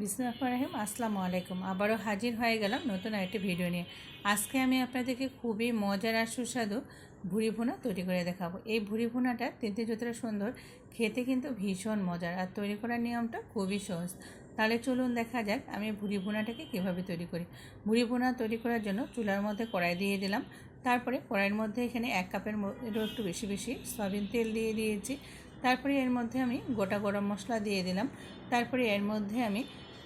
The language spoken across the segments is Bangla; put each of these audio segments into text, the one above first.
বিসমুল্লাহ রহিম, আসসালামু আলাইকুম। আবারও হাজির হয়ে গেলাম নতুন আরেকটি ভিডিও নিয়ে। আজকে আমি আপনাদেরকে খুবই মজার আর সুস্বাদু ভুড়ি ভুনা তৈরি করে দেখাবো। এই ভুড়ি ভুনাটা তিনটে যতটা সুন্দর, খেতে কিন্তু ভীষণ মজার আর তৈরি করার নিয়মটা খুবই সহজ। তাহলে চলুন দেখা যাক আমি ভুড়ি ভুনাটাকে কীভাবে তৈরি করি। ভুড়ি ভুনা তৈরি করার জন্য চুলার মধ্যে কড়াই দিয়ে দিলাম। তারপরে কড়াইয়ের মধ্যে এখানে এক কাপের একটু বেশি বেশি সয়াবিন তেল দিয়ে দিয়েছি। তারপরে এর মধ্যে আমি গোটা গরম মশলা দিয়ে দিলাম। তারপরে এর মধ্যে আমি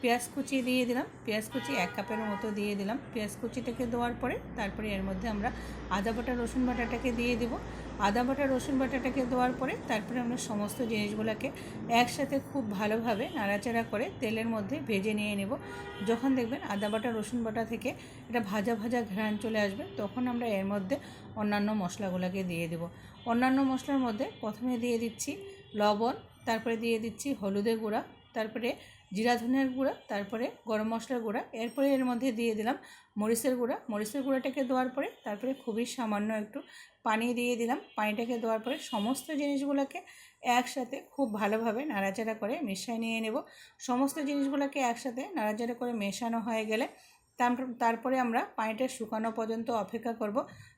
পেঁয়াজ কুচি দিয়ে দিলাম। পেঁয়াজ কুচি এক কাপের মতো দিয়ে দিলাম। পেঁয়াজ কুচিটাকে দেওয়ার পরে তারপরে এর মধ্যে আমরা আদা বাটা, রসুন বাটাটাকে দিয়ে দেব। আদা বাটা, রসুন বাটাটাকে দেওয়ার পরে তারপরে আমরা সমস্ত জিনিসগুলোকে একসাথে খুব ভালোভাবে নাড়াচাড়া করে তেলের মধ্যে ভেজে নিয়ে নেব। যখন দেখবেন আদা বাটা, রসুন বাটা থেকে এটা ভাজা ভাজা ঘ্রাণ চলে আসবে, তখন আমরা এর মধ্যে অন্যান্য মশলাগুলোকে দিয়ে দেব। অন্যান্য মশলার মধ্যে প্রথমে দিয়ে দিচ্ছি লবণ, তারপরে দিয়ে দিচ্ছি হলুদের গুঁড়া, তারপরে জিরা ধনের গুঁড়া, তারপরে গরম মশলার গুঁড়া, এরপরে এর মধ্যে দিয়ে দিলাম মরিচের গুঁড়া। মরিচের গুঁড়াটাকে দেওয়ার পরে তারপরে খুবই সামান্য একটু পানি দিয়ে দিলাম। পানিটাকে দেওয়ার পরে সমস্ত জিনিসগুলোকে একসাথে খুব ভালোভাবে নাড়াচাড়া করে মিশিয়ে নিয়ে নেব। সমস্ত জিনিসগুলোকে একসাথে নাড়াচাড়া করে মেশানো হয়ে গেলে তারপরে আমরা পানিটা শুকানো পর্যন্ত অপেক্ষা করব।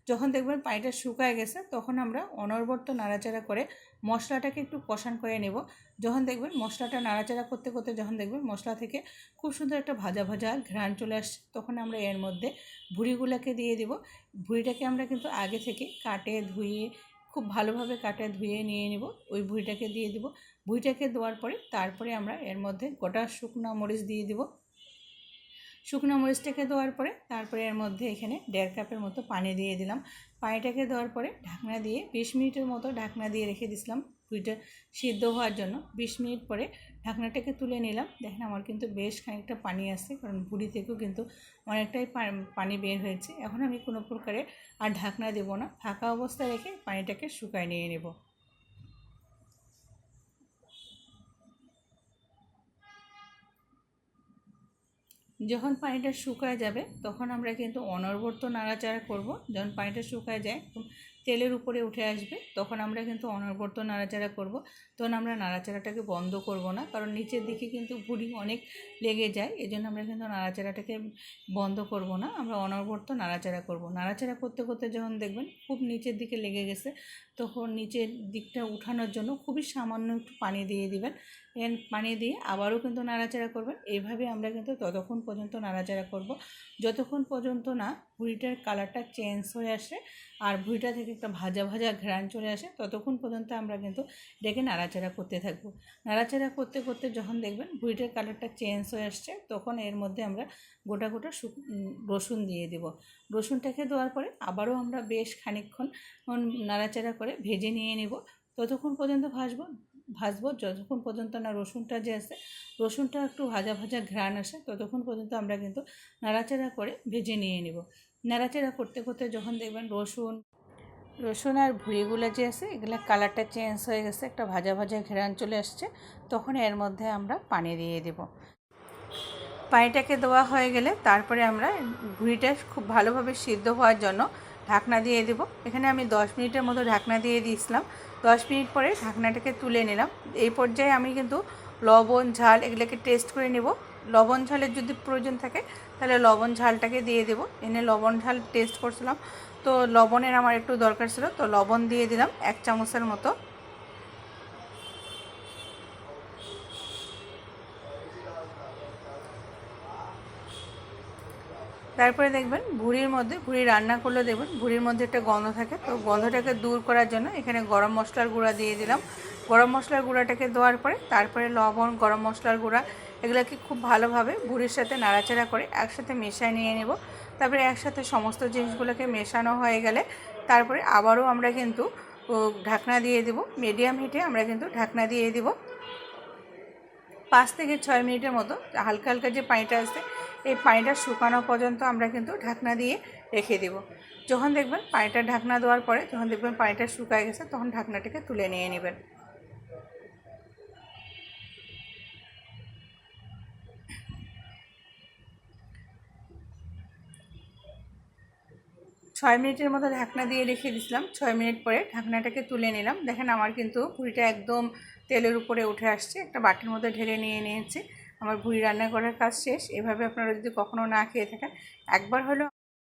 যখন দেখবেন পানিটা শুকায় গেছে, তখন আমরা অনবরত নাড়াচাড়া করে মশলাটাকে একটু কষান করে নেব। যখন দেখবেন মশলাটা নাড়াচাড়া করতে করতে যখন দেখবেন মশলা থেকে খুব সুন্দর একটা ভাজা ভাজা ঘ্রাণ চলে আসছে, তখন আমরা এর মধ্যে ভুড়িগুলোকে দিয়ে দেব। ভুড়িটাকে আমরা কিন্তু আগে থেকে কাটে ধুয়ে, খুব ভালোভাবে কাটে ধুয়ে নিয়ে নেব। ওই ভুঁড়িটাকে দিয়ে দেব। ভুঁড়িটাকে দেওয়ার পরে তারপরে আমরা এর মধ্যে গোটা শুকনো মরিচ দিয়ে দেবো। শুকনো মরিচটাকে দেওয়ার পরে তারপরে এর মধ্যে এখানে দেড় কাপের মতো পানি দিয়ে দিলাম। পানিটাকে দেওয়ার পরে ঢাকনা দিয়ে বিশ মিনিটের মতো ঢাকনা দিয়ে রেখে দিছিলাম পুইটা সিদ্ধ হওয়ার জন্য। বিশ মিনিট পরে ঢাকনাটাকে তুলে নিলাম। দেখেন আমার কিন্তু বেশ খানিকটা পানি আসছে কারণ বুড়ি থেকেও কিন্তু অনেকটাই পানি বের হয়েছে। এখন আমি কোনো প্রকারে আর ঢাকনা দেবো না। ফাঁকা অবস্থায় রেখে পানিটাকে শুকায় নিয়ে নেব। যখন পানিটা শুকায় যাবে তখন আমরা কিন্তু অনবরত নাড়াচাড়া করব। যখন পানিটা শুকায় যায় তেলের উপরে উঠে আসবে, তখন আমরা কিন্তু অনবরত নাড়াচাড়া করব। তখন আমরা নাড়াচাড়াটাকে বন্ধ করব না, কারণ নিচের দিকে কিন্তু ভুড়ি অনেক লেগে যায় এই জন্য আমরা কিন্তু নাড়াচাড়াটাকে বন্ধ করব না, আমরা অনবরত নাড়াচাড়া করব। নাড়াচাড়া করতে করতে যখন দেখবেন খুব নিচের দিকে লেগে গেছে, তখন নিচের দিকটা উঠানোর জন্য খুবই সামান্য একটু পানি দিয়ে দিবেন। পানি দিয়ে আবারও কিন্তু নাড়াচাড়া করবেন। এইভাবে আমরা কিন্তু ততক্ষণ পর্যন্ত নাড়াচাড়া করব। যতক্ষণ পর্যন্ত না ভুড়িটার কালারটা চেঞ্জ হয়ে আসে আর ভুঁড়িটা থেকে একটা ভাজা ভাজা ঘ্রাণ চলে আসে, ততক্ষণ পর্যন্ত আমরা কিন্তু ডেকে নাড়াচাড়া করতে থাকব। নাড়াচাড়া করতে করতে যখন দেখবেন ভুঁড়িটার কালারটা চেঞ্জ হয়ে আসছে, তখন এর মধ্যে আমরা গোটা গোটা রসুন দিয়ে দেব। রসুনটাকে দেওয়ার পরে আবারও আমরা বেশ খানিকক্ষণ নাড়াচাড়া করে ভেজে নিয়ে নেব। ততক্ষণ পর্যন্ত ভাজবো ভাজবো, যতক্ষণ পর্যন্ত না রসুনটা যে আসে রসুনটা একটু ভাজা ভাজা ঘ্রাণ আসে, ততক্ষণ পর্যন্ত আমরা কিন্তু নাড়াচাড়া করে ভেজে নিয়ে নেব। নাড়াচাড়া করতে করতে যখন দেখবেন রসুন রসুন আর ভুঁড়িগুলো যে আছে, এগুলো কালারটা চেঞ্জ হয়ে গেছে, একটা ভাজা ভাজা ঘেরান চলে আসছে, তখন এর মধ্যে আমরা পানি দিয়ে দেব। পানিটাকে দেওয়া হয়ে গেলে তারপরে আমরা ভুঁড়িটা খুব ভালোভাবে সিদ্ধ হওয়ার জন্য ঢাকনা দিয়ে দেব। এখানে আমি দশ মিনিটের মতো ঢাকনা দিয়ে দিয়েছিলাম। দশ মিনিট পরে ঢাকনাটাকে তুলে নিলাম। এই পর্যায়ে আমি কিন্তু লবণ, ঝাল এগুলোকে টেস্ট করে নেব। লবণ ঝালের যদি প্রয়োজন থাকে, তাহলে লবণ ঝালটাকে দিয়ে দেবো। এনে লবণ ঝাল টেস্ট করছিলাম। তো লবণের আমার একটু দরকার ছিল, তো লবণ দিয়ে দিলাম এক চামচের মতো। তারপরে দেখবেন ভুড়ির মধ্যে, ভুড়ি রান্না করলে দেখবেন ভুড়ির মধ্যে একটা গন্ধ থাকে। তো গন্ধটাকে দূর করার জন্য এখানে গরম মশলার গুঁড়া দিয়ে দিলাম। গরম মশলার গুঁড়াটাকে দেওয়ার পরে, তারপরে লবণ, গরম মশলার গুঁড়া এগুলোকে খুব ভালোভাবে ভুড়ির সাথে নাড়াচাড়া করে একসাথে মেশায় নিয়ে নেব। তারপরে একসাথে সমস্ত জিনিসগুলোকে মেশানো হয়ে গেলে তারপরে আবারও আমরা কিন্তু ঢাকনা দিয়ে দেব। মিডিয়াম হিটে আমরা কিন্তু ঢাকনা দিয়ে দেব। পাঁচ থেকে ছয় মিনিটের মতো হালকা হালকা যে পানিটা আসছে এই পানিটা শুকানো পর্যন্ত আমরা কিন্তু ঢাকনা দিয়ে রেখে দেব। যখন দেখবেন পানিটা ঢাকনা দেওয়ার পরে, যখন দেখবেন পানিটা শুকায় গেছে, তখন ঢাকনাটাকে তুলে নিয়ে নেবেন। ছয় মিনিটের মতো ঢাকনা দিয়ে রেখে দিয়েছিলাম। ছয় মিনিট পরে ঢাকনাটাকে তুলে নিলাম। দেখেন আমার কিন্তু পুরিটা একদম তেলের উপরে উঠে আসছে। একটা বাটির মধ্যে ঢেলে নিয়ে নিয়েছে। আমার ভুঁড়ি রান্না করার কাজ শেষ। এভাবে আপনারা যদি কখনও না খেয়ে থাকেন, একবার হলেও